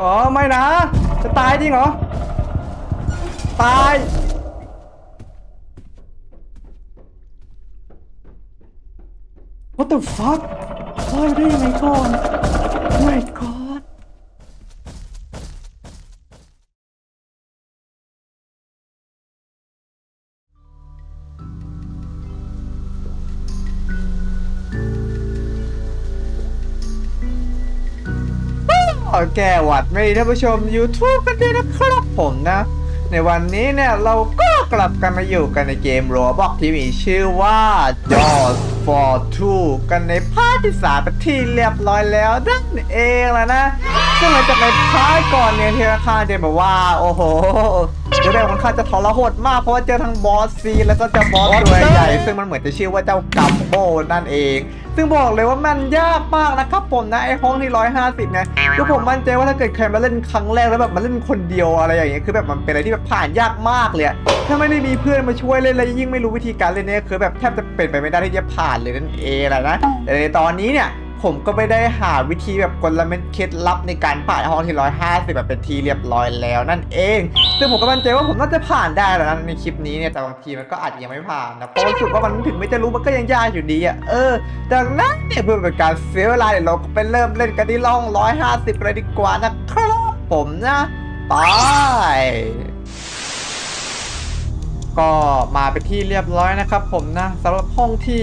อ๋อไม่นะ จะตายจริงเหรอ ตาย What the fuck ลอยได้ยังไงก่อน my god ขอแก้หวัดไม่ท่านผู้ชม YouTube กันด้วยนะครับผมนะ ในวันนี้เนี่ยเราก็กลับกันมาอยู่กันในเกม Roblox ที่มีชื่อว่า Jaws for Two กันในภาคที่สามเป็นที่เรียบร้อยแล้วนั่นเองแล้วนะ ซึ่งหลังจากในพาร์ทก่อนเนี่ยที่ราคาเดบอกว่า โอ้โหเดี๋ยวได้ค่อนข้างจะทรหดมากเพราะว่าเจอทั้งบอสซีแล้วก็เจะบอสตัวใหญ่ ซึ่งมันเหมือนจะชื่อว่าเจ้ากัมโบนั่นเอง ซึ่งบอกเลยว่ามันยากมากนะครับผมนะไอห้องที่150เนี่ยคือผมมั่นใจว่าถ้าเกิดใครมาเล่นครั้งแรกแล้วแบบมาเล่นคนเดียวอะไรอย่างเงี้ยคือแบบมันเป็นอะไรที่แบบผ่านยากมากเลยอะถ้าไม่ได้มีเพื่อนมาช่วยเล่นแล้วยิ่งไม่รู้วิธีการเล่นเนี่ยคือแบบแทบจะเป็นไปไม่ได้ที่จะผ่านเลยนั่นเองแหละนะแต่ในตอนนี้เนี่ย ผมก็ไม่ได้หาวิธีแบบกลเม็ดเคล็ดลับในการผ่านห้องที่150แบบเป็นทีเรียบร้อยแล้วนั่นเอง ซึ่งผมก็มั่นใจว่าผมน่าจะผ่านได้แล้วนะในคลิปนี้เนี่ยแต่บางทีมันก็อาจจะยังไม่ผ่านนะเพราะรู้สึกว่ามันถึงไม่จะรู้มันก็ยังยากอยู่ดีอะเออดังนั้นเนี่ยเพื่อเป็นการเสียเวลาเดี๋ยวเราก็ไปเริ่มเล่นกันที่ร่อง150เลยดีกว่านะครับผมนะไป ก็มาไปนที่เรียบร้อยนะครับผมนะสำหรับห้องที่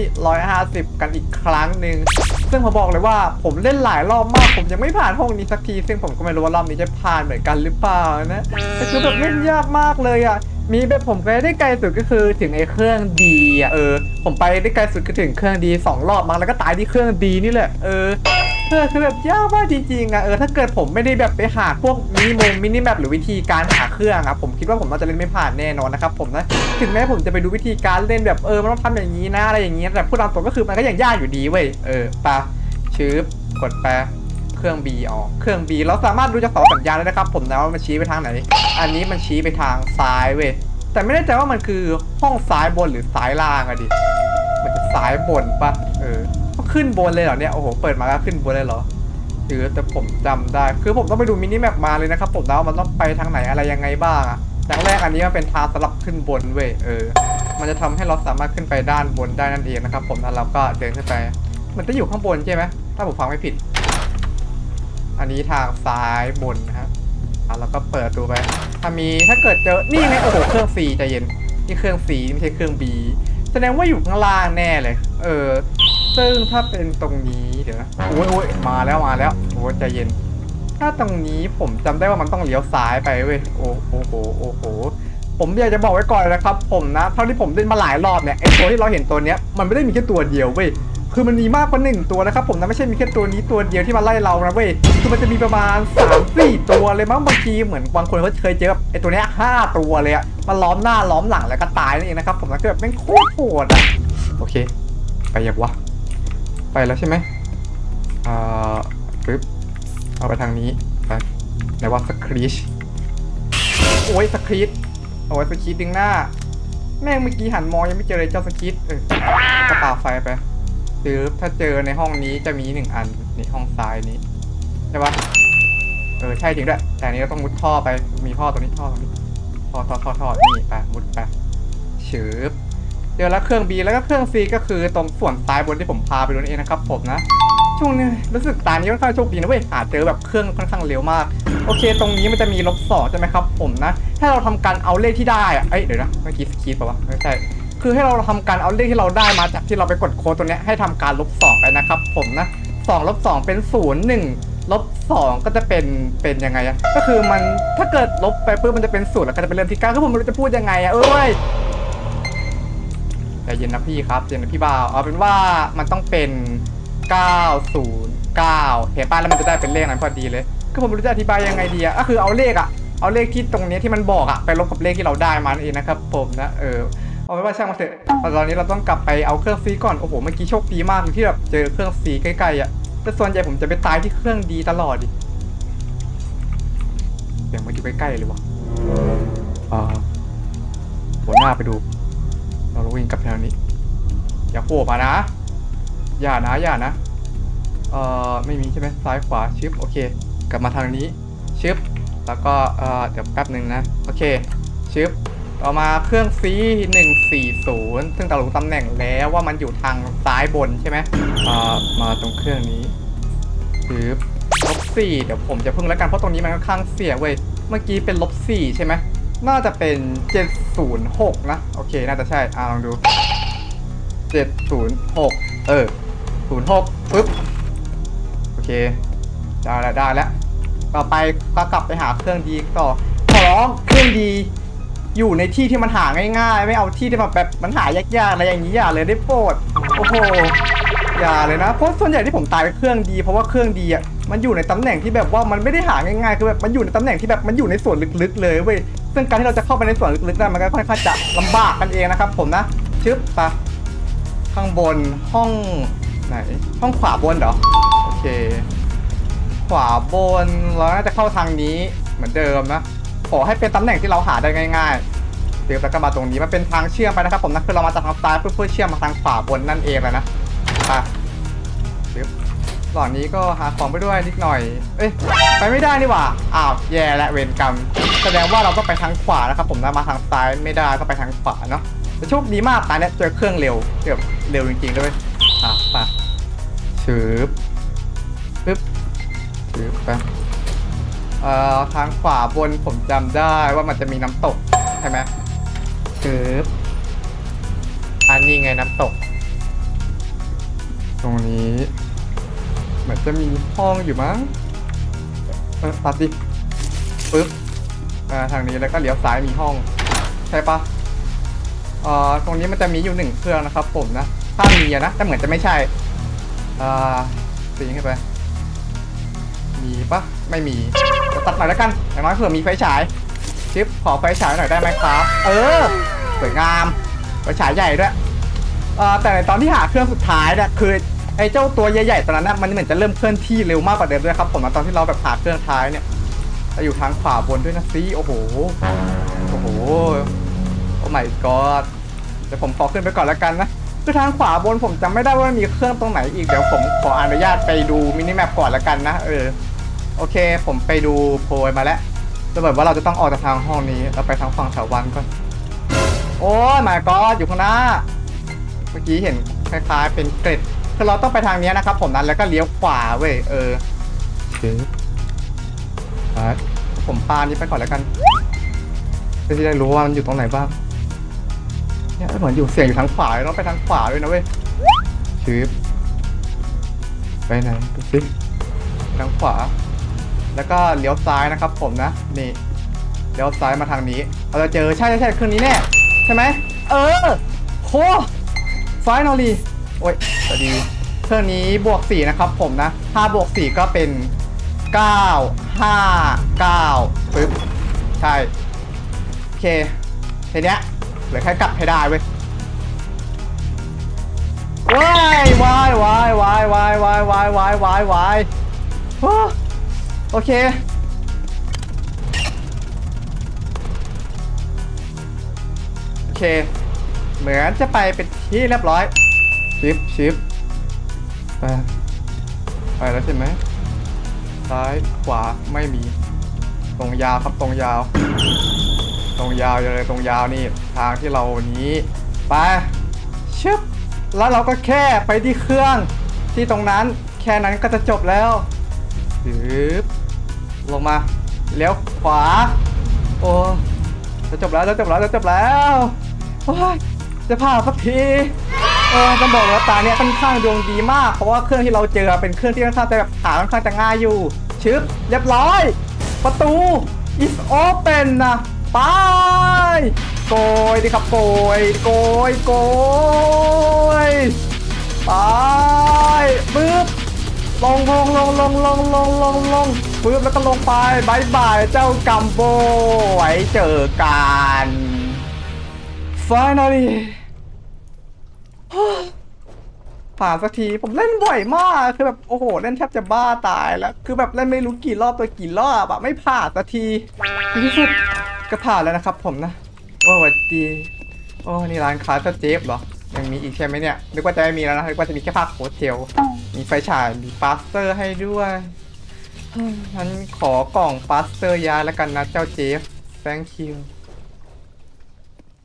150 กันอีกครั้งหนึ่งซึ่งผมบอกเลยว่าผมเล่นหลายรอบมาก ผมยังไม่ผ่านห้องนี้สักที ซึ่งผมก็ไม่รู้ว่ารอบนี้จะผ่านเหมือนกันหรือเปล่านะแต่คือแบบเล่นยากมากเลยอะมีแบบผมไปได้ไกลสุดก็คือถึงไอ้เครื่องดีอะเออ ผมไปได้ไกลสุดก็ถึงเครื่องดีสองรอบมั้งแล้วก็ตายที่เครื่องดีนี่แหละเออ เออคือแบบยากมากจริงๆอะเออถ้าเกิดผมไม่ได้แบบไปหาพวกมินิมงมินิแมปหรือวิธีการหาเครื่องอะผมคิดว่าผมน่าจะเล่นไม่ผ่านแน่นอนนะครับผมนะถึงแม้ผมจะไปดูวิธีการเล่นแบบเออมันต้องทำอย่างนี้นะอะไรอย่างนี้แต่พูดตามตรงก็คือมันก็ยังยากอยู่ดีเว้ยเออปะชืบกดไปเครื่อง B ออกเครื่อง B เราสามารถดูจากเสาสัญญาณได้นะครับผมนะว่ามันชี้ไปทางไหน อันนี้มันชี้ไปทางซ้ายเว้ยแต่ไม่แน่ใจว่ามันคือห้องซ้ายบนหรือซ้ายล่างอะดิมันจะซ้ายบนปะเออ ขึ้นบนเลยเหรอเนี่ย โอ้โห เปิดมาก็ขึ้นบนเลยเหรอคือแต่ผมจำได้ คือผมต้องไปดูมินิแมปมาเลยนะครับผมนะว่ามันต้องไปทางไหนอะไรยังไงบ้างอะอย่างแรกอันนี้มันเป็นทางสลับขึ้นบนเว้ย เออ มันจะทำให้เราสามารถขึ้นไปด้านบนได้นั่นเองนะครับผมแล้วเราก็เดินขึ้นไป มันจะอยู่ข้างบนใช่ไหม ถ้าผมฟังไม่ผิด อันนี้ทางซ้ายบนนะครับอะเราก็เปิดดูไป ถ้ามีถ้าเกิดเจอ นี่ไงโอ้โหเครื่อง C ใจเย็น นี่เครื่อง C ไม่ใช่เครื่อง B แสดงว่าอยู่ข้างล่างแน่เลย เออ ซึ่งถ้าเป็นตรงนี้เดี๋ยวนะโอ้ยโอ้ยมาแล้วมาแล้วโอ้ยใจเย็น ถ้าตรงนี้ผมจำได้ว่ามันต้องเลี้ยวซ้ายไปเว้ยโอ้โอ้โหโอ้โหผมอยากจะบอกไว้ก่อนนะครับ ผมนะเท่าที่ผมเล่นมาหลายรอบเนี่ยไอตัวที่เราเห็นตัวเนี้ยมันไม่ได้มีแค่ตัวเดียวเว้ยคือมันมีมากกว่าหนึ่งตัวนะครับผมนะไม่ใช่มีแค่ตัวนี้ตัวเดียวที่มาไล่เรานะเว้ยคือมันจะมีประมาณ3ามสี่ตัวเลยมั้งบางทีเหมือนบางคนเขาเคยเจอแบบไอตัวเนี้ยห้าตัวเลยอะมันล้อมหน้าล้อมหลังแล้วก็ตายนั่นเองนะครับผมนะคือแบบแม่งโคตรโหดอะโอเค ไปยังวะ ไปแล้วใช่ไหมอ่าปึ๊บ เอาไปทางนี้ไปไหนว่าสครีชโอ้ยสครีชเอาไว้สครีชดึงหน้า แม่งเมื่อกี้หันมองยังไม่เจอเลยเจ้าสครีชเออกระปาไฟไปปึ๊บถ้าเจอในห้องนี้จะมีหนึ่งอันนี่ห้องซ้ายนี้ใช่ปะเออใช่จริงด้วย แต่อันนี้เราต้องมุดท่อไปมีท่อตรงนี้ท่อตรงนี้ท่อท่อท่อท่อนี่ไปมุดไปชืบ เจอแล้วเครื่อง B แล้วก็เครื่อง C ก็คือตรงส่วนซ้ายบนที่ผมพาไปดูนั่นเองนะครับผมนะ ช่วงนี้รู้สึกตานี้ค่อนข้างโชคดีนะเว้ยหาเจอแบบเครื่องค่อนข้างเร็วมาก โอเค ตรงนี้มันจะมีลบสองใช่ไหมครับผมนะให้เราทำการเอาเลขที่ได้อะเอ้ยเดี๋ยวนะเมื่อกี้สกีดป่าวะไม่ใช่คือให้เราทำการเอาเลขที่เราได้มาจากที่เราไปกดโค้ดตัวเนี้ยให้ทำการลบสองไปนะครับผมนะสองลบสองเป็นศูนย์หนึ่งลบสองก็จะเป็นเป็นยังไงอะก็คือมันถ้าเกิดลบไปปุ๊บมันจะเป็นศูนย์แล้วก็จะเป็นเริ่มที่เก้าคือผมไม่รู้จะพูดยังไงอะเอ้ย ใจเย็นนะพี่ครับใจเย็นนะพี่บ่าวเอาเป็นว่ามันต้องเป็น 909เห็นป่ะแล้วมันจะได้เป็นเลขนั้นพอดีเลยคือผมไม่รู้จะอธิบายยังไงดีอะก็คือเอาเลขอะเอาเลขที่ตรงนี้ที่มันบอกอะไปลบกับเลขที่เราได้มานั่นเองนะครับผมนะเออเอาเป็นว่าช่างมาเถอะตอนนี้เราต้องกลับไปเอาเครื่องซีก่อนโอ้โหเมื่อกี้โชคดีมากที่แบบเจอเครื่องซีใกล้ๆอะแต่ส่วนใหญ่ผมจะไปตายที่เครื่องดีตลอดดิเสียงมันอยู่ใกล้ๆเลยวะอ่าหัวหน้าไปดู เราวิ่งกลับทางนี้ อย่าโผล่มานะ อย่านะอย่านะ เอ่อไม่มีใช่ไหมซ้ายขวาชิปโอเค กลับมาทางนี้ชชึบแล้วก็เอ่อเดี๋ยวแป๊บหนึ่งนะโอเคชึบต่อมาเครื่อง C 140 ซึ่งเรารู้ตำแหน่งแล้วว่ามันอยู่ทางซ้ายบนใช่ไหมเอ่ามาตรงเครื่องนี้ปึ๊บลบสี่เดี๋ยวผมจะพึ่งแล้วกันเพราะตรงนี้มันค่อนข้างเสียเว้ยเมื่อกี้เป็นลบสี่ใช่ไหม น่าจะเป็น 706 นะ โอเค น่าจะใช่อ่าลองดู 706 เออ 06ปึ๊บ โอเค ได้แล้วได้แล้ว ต่อไปก็กลับไปหาเครื่องดีต่อ ขอร้องเครื่องดี อยู่ในที่ที่มันหาง่ายๆ ไม่เอาที่ที่แบบแบบมันหายากๆอะไรอย่างนี้อย่าเลยได้โปรด โอ้โห อย่าเลยนะ เพราะส่วนใหญ่ที่ผมตายเครื่องดี เพราะว่าเครื่องดีอะ มันอยู่ในตำแหน่งที่แบบว่ามันไม่ได้หาง่ายๆ คือแบบมันอยู่ในตำแหน่งที่แบบมันอยู่ในส่วนลึกๆ เลยเว้ย ซึ่งการที่เราจะเข้าไปในส่วนลึกๆได้มันก็ค่อนข้างจะลำบากกันเองนะครับผมนะชึบปะข้างบนห้องไหน ห้องขวาบนเหรอ โอเค ขวาบนเราน่าจะเข้าทางนี้เหมือนเดิมนะ ขอให้เป็นตำแหน่งที่เราหาได้ง่ายๆเดี๋ยวแล้วก็มาตรงนี้มันเป็นทางเชื่อมไปนะครับผมนะคือเรามาจากทางซ้ายเพื่อเชื่อมมาทางขวาบนนั่นเองเลยนะอะ หลอดนี้ก็หาของไปด้วยนิดหน่อย เอ้ย ไปไม่ได้นี่หว่า อ้าว แย่และเวรกรรม แสดงว่าเราต้องไปทางขวานะครับ ผมนะมาทางซ้ายไม่ได้ก็ไปทางขวาเนาะแต่โชคดีมากตอนนี้เจอเครื่องเร็วเกือบเร็วจริงๆด้วยอะไปชืบปึ๊บถือไปเอ่อทางขวาบนผมจำได้ว่ามันจะมีน้ำตกใช่ไหมถืออันนี้ไงน้ำตก ตรงนี้ เหมือนจะมีห้องอยู่มั้งเออตัดดิปึ๊บมาทางนี้แล้วก็เลี้ยวซ้ายมีห้อง ใช่ปะเอ่อตรงนี้มันจะมีอยู่หนึ่งเครื่องนะครับ ผมนะถ้ามีอะนะแต่เหมือนจะไม่ใช่อ่าสิงขึ้นไป มีปะไม่มีตัดหน่อยแล้วกันอย่างน้อยเผื่อมีไฟฉายชิปขอไฟฉายหน่อยได้ไหมครับ เออสวยงามไฟฉายใหญ่ด้วยเอ่อแต่ในตอนที่หาเครื่องสุดท้ายเนี่ยคือ ไอ้เจ้าตัวใหญ่ๆตัวนั้นนะมันเหมือนจะเริ่มเคลื่อนที่เร็วมากกว่าเดิมด้วยครับผมตอนที่เราแบบหาเครื่องท้ายเนี่ยจะอยู่ทางขวาบนด้วยนะซีโอ้โหโอ้โหโอ้ my god เดี๋ยวผมขอขึ้นไปก่อนแล้วกันนะคือทางขวาบนผมจำไม่ได้ว่ามีเครื่องตรงไหนอีกเดี๋ยวผมขออนุญาตไปดูมินิแมปก่อนแล้วกันนะเออโอเค ผมไปดูโพยมาแล้วจะแบบว่าเราจะต้องออกจากทางห้องนี้แล้วไปทางฝั่งแถววันก่อนโอ้ยมายก็อยู่ข้างหน้า เมื่อกี้เห็นคล้ายๆเป็นเกร็ด คือเราต้องไปทางนี้นะครับ ผมนั้นแล้วก็เลี้ยวขวาเว้ยเออถึงผมปานี้ไปก่อนแล้วกันเพื่อที่ได้รู้ว่ามันอยู่ตรงไหนบ้างเนี่ยเหมือนอยู่เสียงอยู่ทางขวาเราไปทางขวาด้วยนะเว้ยชืบไปไหนดูสิทางขวา แล้วก็เลี้ยวซ้ายนะครับ ผมนะนี่เลี้ยวซ้ายมาทางนี้เราจะเจอใช่ใช่ใช่เครื่องนี้แน่ใช่ไหมเออโหไฟนอลี โอ้ยสวัสดีเครื่องนี้บวก 4 นะครับผมนะ5บวก 4 ก็เป็น 9 5 9ปึ๊บ ใช่ โอเคทีเนี้ยเหลือแค่กลับให้ได้เว้ยว้ายวายวายวายวายวายวายวายวายวายโอเค โอเค เหมือนจะไปเป็นที่เรียบร้อย ชิปชิปไปไปแล้วใช่ไหมซ้ายขวาไม่มี ตรงยาวครับตรงยาว ตรงยาวเลยตรงยาวนี่ทางที่เรานี้ไปชึบแล้วเราก็แค่ไปที่เครื่องที่ตรงนั้นแค่นั้นก็จะจบแล้วฮึบลงมาเลี้ยวขวา โอ้จะจบแล้วจะจบแล้วจะจบแล้วโอ้ยจะผ่าสักที เออต้องบอกว่าตาเนี้ยค่อนข้างดวงดีมาก เพราะว่าเครื่องที่เราเจอเป็นเครื่องที่ค่อนข้างจะแบบหาค่อนข้างจะง่ายอยู่ ชึบ เรียบร้อย ประตู is open นะไปโกยดิครับโกยโกยโกยไปปึ๊บลงลงลงลงลงลงลงลงปึ๊บแล้วก็ลงไปบายบายเจ้ากัมโบไว้เจอกัน finally ผ่านสักทีผมเล่นบ่อยมากคือแบบโอ้โหเล่นแทบจะบ้าตายแล้ว คือแบบเล่นไม่รู้กี่รอบตัวกี่รอบอะไม่ผ่านสักทีในที่สุดก็ผ่านแล้วนะครับ ผมนะโอ้สวัสดีโอ้นี่ร้านค้าสเจฟเหรอยังมีอีกใช่ไหมเนี่ยนึกว่าจะไม่มีแล้วนะนึกว่าจะมีแค่ภาคโฮเทลมีไฟฉายมีฟาสเตอร์ให้ด้วยงั้นขอกล่องปาสเตอร์ยาแล้วกันนะเจ้าเจฟ thank you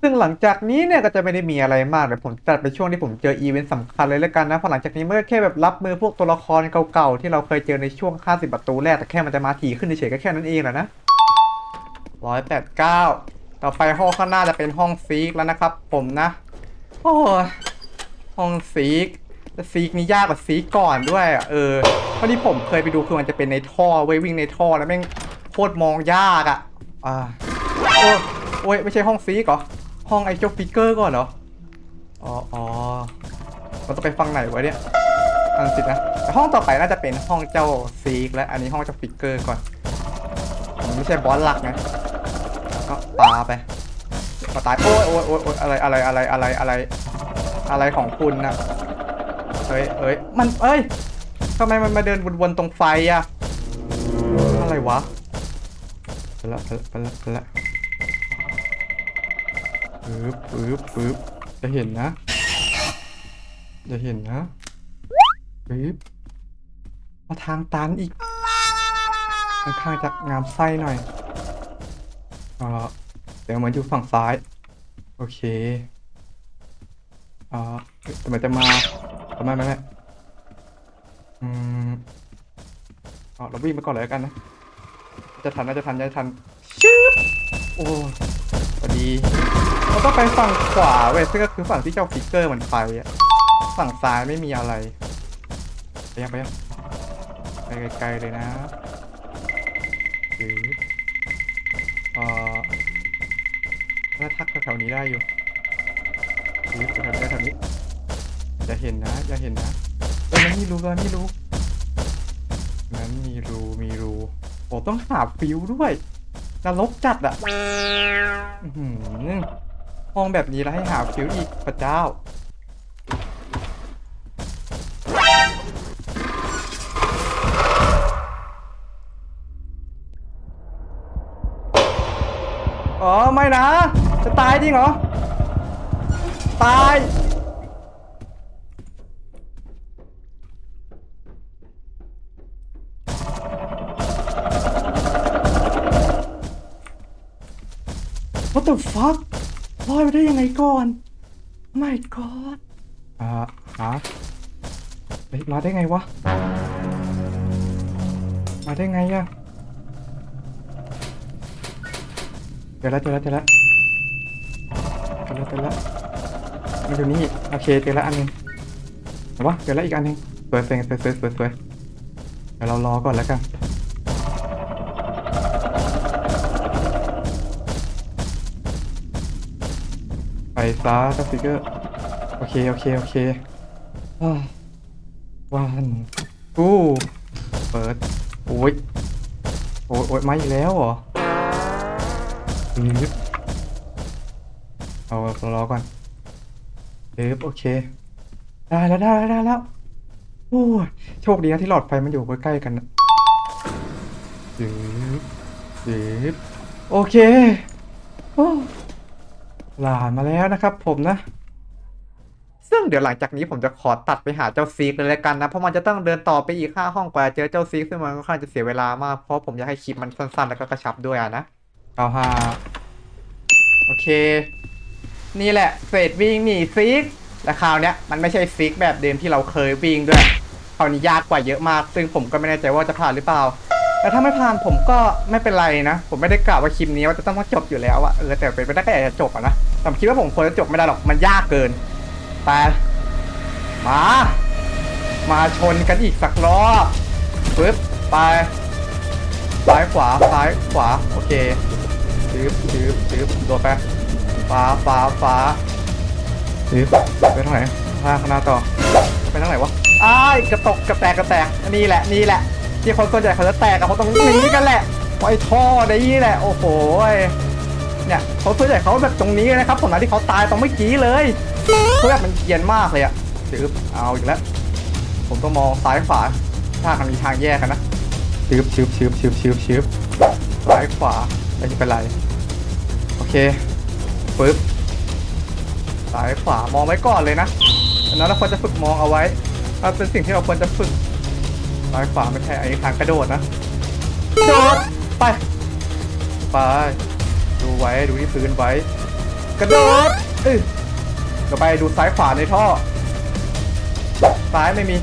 ซึ่งหลังจากนี้เนี่ยก็จะไม่ได้มีอะไรมากเลยผมจัดเป็นช่วงที่ผมเจออีเวนต์สำคัญเลยแล้วกันนะเพราะหลังจากนี้มันก็แค่แบบรับมือพวกตัวละครเก่าๆที่เราเคยเจอในช่วง50ประตูแรกแต่แค่มันจะมาถี่ขึ้นเฉยๆก็แค่นั้นเองแหละนะร้อยแปดเก้าต่อไปห้องข้างหน้าจะเป็นห้องซีกแล้วนะครับ ผมนะ โอ้ห้องซีกแต่ซีกนี่ยากกว่าซีกก่อนด้วยอะเออเพราะที่ผมเคยไปดูคือมันจะเป็นในท่อเว้ยวิ่งในท่อแล้วแม่งโคตรมองยากอะอ่าโอ้ยไม่ใช่ห้องซีกเหรอ ห้องไอ้เจ้าฟิกเกอร์ก่อนเหรอ อ๋ออ๋อเราต้องไปฟังไหนวะเนี่ยอันสินะแต่ห้องต่อไปน่าจะเป็นห้องเจ้าซีกและอันนี้ห้องเจ้าฟิกเกอร์ก่อนมันไม่ใช่บอสหลักไงแล้วก็ปาไปมาตายโอ้ยโอ้ยโอ้ยอะไรอะไรอะไรอะไรอะไรอะไรของคุณนะเฮ้ยเฮ้ยมันเอ้ยทำไมมันมาเดินวนๆตรงไฟอะอะไรวะไปละไปละไปละ ปึ๊บปึ๊บปึ๊บจะเห็นนะ จะเห็นนะปึ๊บมาทางตันอีกค่อนข้างจะงามไส้หน่อยอ่าเดี๋ยวเหมือนอยู่ฝั่งซ้าย โอเคอ่าเฮ้ยแต่มันจะมาทำไมไม่ไม่อืมเอาเราวิ่งไปก่อนเลยกันนะ จะทันน่าจะทันจะทันชืบโอ้ พอดีเราต้องไปฝั่งขวาเว้ยซึ่งก็คือฝั่งที่เจ้าฟิกเกอร์มันไปอะฝั่งซ้ายไม่มีอะไรไปยังไปยังไปไกลๆเลยนะชืบเอ่อถ้าทักแถวๆนี้ได้อยู่ชืบแถวๆแถวนี้อย่าเห็นนะอย่าเห็นนะเออมันมีรูมันมีรูนั้นมีรูมีรูโอ้ต้องหาฟิวด้วย นรกจัดอะหือห้องแบบนี้แล้วให้หาฟิวอีกพระเจ้า อ๋อ ไม่นะ จะตายจริงเหรอ ตาย What the fuck ลอยไปได้ยังไงก่อน My god อ่าฮะเฮ้ยมาได้ไงวะ มาได้ไงอะเจอแล้วเจอแล้วเจอแล้วเจอแล้วเจอแล้วมันอยู่นี่โอเคเจอแล้วอันหนึงเห็นปะเจอแล้วอีกอันหนึงสวยสวยสวยสวยสวยสวยเดี๋ยวเรารอก่อนแล้วกัน ซะเจ้าฟิกเกอร์โอเค โอเค โอเควันกูเปิด โอ้ยโอ้ยโอ้ยมาอีกแล้วเหรอเอาเรารอก่อนปึ๊บโอเค ได้แล้วได้แล้วได้แล้วโอ้ยโชคดีนะที่หลอดไฟมันอยู่ใกล้ๆกันนะปึ๊บปึ๊บโอเคโอ้ หลานมาแล้วนะครับผมนะ ซึ่งเดี๋ยวหลังจากนี้ผมจะขอตัดไปหาเจ้าซีกเลยล้วกันนะ เพราะมันจะต้องเดินต่อไปอีกห้าห้องกว่าเจอเจ้าซีกซึ่งมันค่อนข้างจะเสียเวลามากเพราะผมอยากให้คลิปมันสั้นๆ แล้วก็กระชับด้วยนะเอาฮาโอเค นี่แหละเศษวิ่งหนีซีกและคราวเนี้ยมันไม่ใช่ซีกแบบเดิมที่เราเคยวิ่งด้วยคราวนี้ยากกว่าเยอะมาก ซึ่งผมก็ไม่แน่ใจว่าจะผ่านหรือเปล่า แต่ถ้าไม่ผ่านผมก็ไม่เป็นไรนะ ผมไม่ได้กล่าวว่าคลิปนี้ว่าจะต้องจบอยู่แล้วอะเออแต่เป็นไปได้ก็อยากจะจบอะนะแต่ผมคิดว่าผมควรจะจบไม่ได้หรอกมันยากเกินแต่มา มาชนกันอีกสักรอบปึ๊บไปซ้ายขวาซ้ายขวาโอเคชื้บชื้บชื้บโดดไปฟ้าฟ้าฟ้าชื้บไปทางไหนทางข้างหน้าต่อไปทางไหนวะอ้ายกระตกกระแตกกระแตกนี่แหละนี่แหละ ที่คนส่วนใหญ่เขาจะแตกเขาตรงนี้กันแหละไอ้ท่อนี้แหละโอ้โหเนี่ยเขาส่วนใหญ่เขาแบบตรงนี้นะครับผมนะที่เขาตายตรงเมื่อกี้เลยคือแบบมันเย็นมากเลยอะจืบเอาอีกแล้วผมต้องมองซ้ายขวาถ้ามันมีทางแยกกันนะชืบชืบชืบชืบชืบชืบซ้ายขวาไม่เป็นไรโอเคปึ๊บซ้ายขวามองไว้ก่อนเลยนะอันนั้นเราควรจะฝึกมองเอาไว้เป็นสิ่งที่เราควรจะฝึก ซ้ายขวาไม่ใช่ไอ้ทางกระโดดนะโดดไปไปดูไว้ดูที่พื้นไว้ กระโดดเออก็ไปดูซ้ายขวาในท่อ ซ้ายไม่มี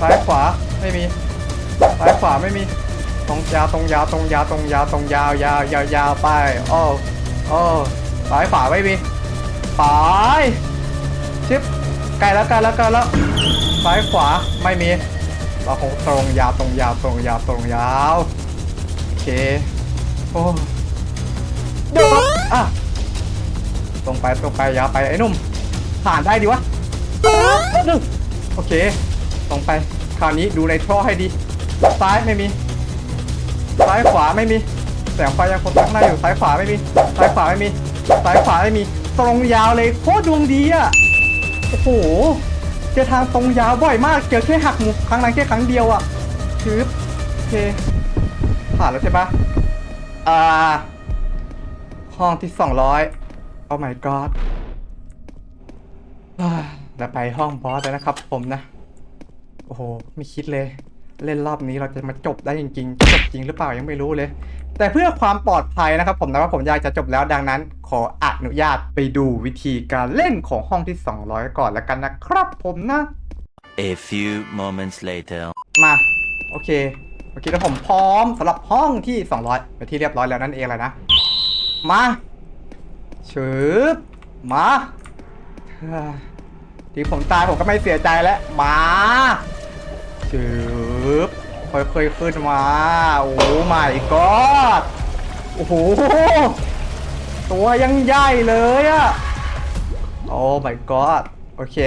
ซ้ายขวาไม่มี ซ้ายขวาไม่มี ตรงยาวตรงยาวตรงยาวตรงยาวตรงยาวยาวยาวยาวไปโอ้โอ้ซ้ายขวาไม่มีไปชิปใกล้แล้วใกล้แล้วใกล้แล้วซ้ายขวาไม่มี เราคงตรงยาวตรงยาวตรงยาวตรงยาวโอเคโอ้เดี๋ยวอะตรงไปตรงไปยาวไปไอ้หนุ่ม ผ่านได้ดีวะโอเค ตรงไปคราวนี้ดูในท่อให้ดี ซ้ายไม่มี ซ้ายขวาไม่มี แสงไฟยังคงตั้งหน้าอยู่ซ้ายขวาไม่มี ซ้ายขวาไม่มี ซ้ายขวาไม่มี ตรงยาวเลยโคตรดวงดีอะโอ้โห เจอทางตรงยาวบ่อยมาก เจอแค่หักมุมครั้งนั้นแค่ครั้งเดียวอะชืบโอเค ผ่านแล้วใช่ปะอ่า ห้องที่สองร้อยโอ้ my god เราไปห้องบอสแล้วนะครับผมนะ โอ้โห ไม่คิดเลย เล่นรอบนี้เราจะมาจบได้จริงๆ จบจริงหรือเปล่ายังไม่รู้เลย แต่เพื่อความปลอดภัยนะครับผมนะว่าผมอยากจะจบแล้วดังนั้น ขออนุญาตไปดูวิธีการเล่นของห้องที่ 200 ก่อนแล้วกันนะครับผมนะ A few moments later. มา โอเคโอเคแล้วผมพร้อมสำหรับห้องที่ 200ไปนที่เรียบร้อยแล้วนั่นเองเลยนะ มาชืบมาเฮ้ยที่ผมตายผมก็ไม่เสียใจแล้ว มาชืบ ค่อยๆขึ้นมา โอ้ไม่กอดโอ้โห ตัวยังใหญ่เลยอะโอ้ my god โอเค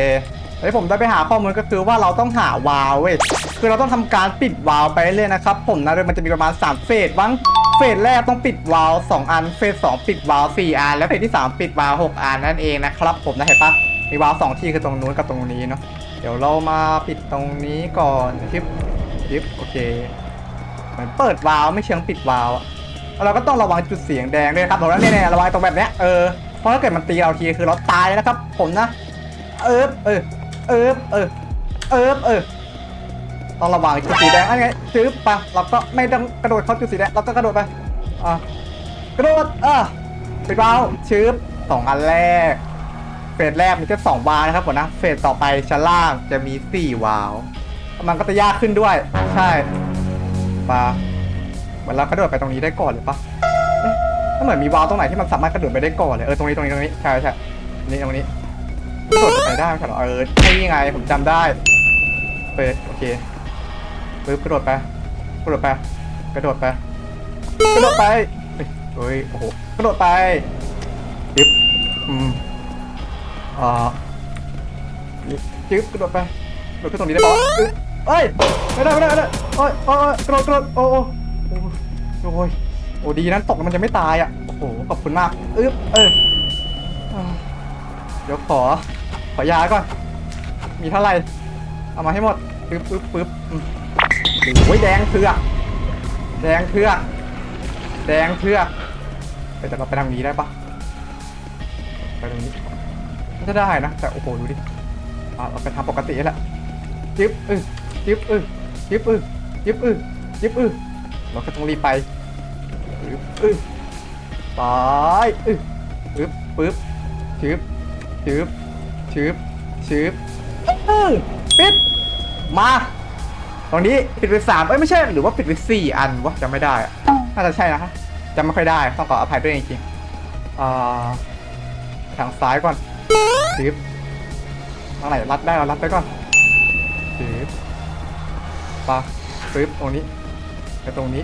แล้ผมได้ไปหาข้อมูลก็คือว่าเราต้องหาวาล์วเว้ย คือเราต้องทำการปิดวาล์วไปเรื่อยๆนะครับ ผมนะโดยมันจะมีประมาณ 3 เฟสบ้างเฟสแรกต้องปิดวาล์ว2อัน เฟส2ปิดวาล์ว4อัน และเฟสที่ 3 ปิดวาล์ว6อันนั่นเองนะครับผมนะเห็นปะมีวาล์วสองที่คือตรงนู้นกับตรงนี้เนาะ เดี๋ยวเรามาปิดตรงนี้ก่อนชิป ชิปโอเคเหมือนเปิดวาล์วไม่เชิงปิดวาล์วอะเราก็ต้องระวังจุดเสียงแดงด้วยครับผมแล้วเนี่ยระวังตรงแบบเนี้ยเออเพราะถ้าเกิดมันตีเราทีคือเราตายนะครับ ผมนะ เอิบเออเอิบเออเอิบเออต้องระวังจุดสีแดงอันไงจื๊บไปเราก็ไม่ต้องกระโดดเข้าจุดสีแดงเราก็กระโดดไปอะกระโดดอะปิดวาล์วชืบสองอันแรกเฟสแรกมีแค่สองวาล์วนะครับผมนะเฟสต่อไปชั้นล่างจะมีสี่วาล์ว มันก็จะยากขึ้นด้วย ใช่ปะเหมือนเรากระโดดไปตรงนี้ได้ก่อนหรือปะเอ๊ะถ้าเหมือนมีวาล์วตรงไหนที่มันสามารถกระโดดไปได้ก่อนเลยเออตรงนี้ตรงนี้ตรงนี้ใช่ใช่นี่ตรงนี้กระโดดไปได้ไม่ใช่เหรอเออใช่ยังไงผมจำได้เฟสโอเคปึ๊บกระโดดไปกระโดดไปกระโดดไปกระโดดไปเฮ้ยโอ้โหกระโดดไปยึบอืมอ่านี่จึ๊บกระโดดไปกระโดดขึ้นตรงนี้ได้ปะ เอ้ยไม่ได้ไม่ได้ไม่ได้โอ้ยโอ้ยกระโดดกระโดดโอ้โอ้โอ้ยโอ้ดีนั้นตกแล้วมันจะไม่ตายอะโอ้โหขอบคุณมากอึ๊บเออเดี๋ยวขอ ขอยาก่อน มีเท่าไหร่เอามาให้หมดปึ๊บปึ๊บปึ๊บโอ้ยแดงเถือแดงเถือแดงเถือกเอ้ยแต่เราไปทางนี้ได้ปะไปตรงนี้น่าจะได้นะ แต่โอ้โหดูดิเราไปทำปกติแหละจิ๊บเออ จิ๊บเออจิ๊บเออจิ๊บเออจิ๊บเออเราก็ต้องรีบไปปึ๊บเออไปเออปึ๊บปึ๊บชึบชึบชึบชึบเออปิดมาตรงนี้ปิดไปสามเอ้ยไม่ใช่หรือว่าปิดไปสี่อันวะจำไม่ได้อะน่าจะใช่นะฮะจำไม่ค่อยได้ต้องขออภัยด้วยจริงๆอ่าทางซ้ายก่อนชืบทางไหนรัดได้เรารัดไปก่อนชืบ ปะปึ๊บตรงนี้กับตรงนี้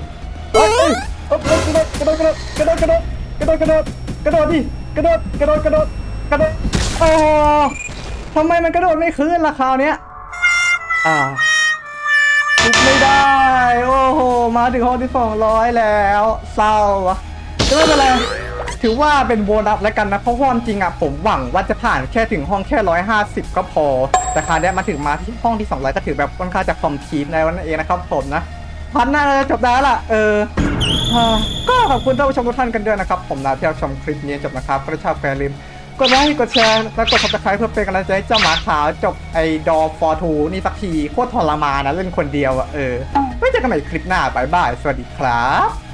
เฮ้ยเฮ้ยกระโดดกระโดดกระโดดกระโดดกระโดดกระโดดกระโดดดิกระโดดกระโดดกระโดดกระโดดโอ้ทำไมมันกระโดดไม่ขึ้นล่ะคราวนี้อ่าทุบไม่ได้ โอ้โห มาถึงห้องที่สองร้อยแล้ว เศร้าวะจะไม่เป็นไร ถือว่าเป็นโบนัสแล้วกันนะ เพราะความจริงอะผมหวังว่าจะผ่านแค่ถึงห้องแค่ร้อยห้าสิบก็พอ แต่คราวเนี้มาถึงมาที่ห้องที่สองร้อยก็ถือแบบค่อนข้างจะคอมพีทในวันนั้นเองนะครับผมนะพันหน้าจะจบได้แล้วล่ะเออก็ขอบคุณท่านผู้ชมทุกท่านกันด้วยนะครับผมนะที่รับชมคลิปนี้จบนะครับก็ถ้าชอบแฟนลืมกดไลค์กดแชร์แล้วกด subscribe เพื่อเป็นกำลังใจให้เจ้าหมาขาวจบไอ้ดอฟอร์ทูนี่สักทีโคตรทรมานนะเล่นคนเดียวอะเออไว้เจอกันใหม่คลิปหน้าบายบาย สวัสดีครับ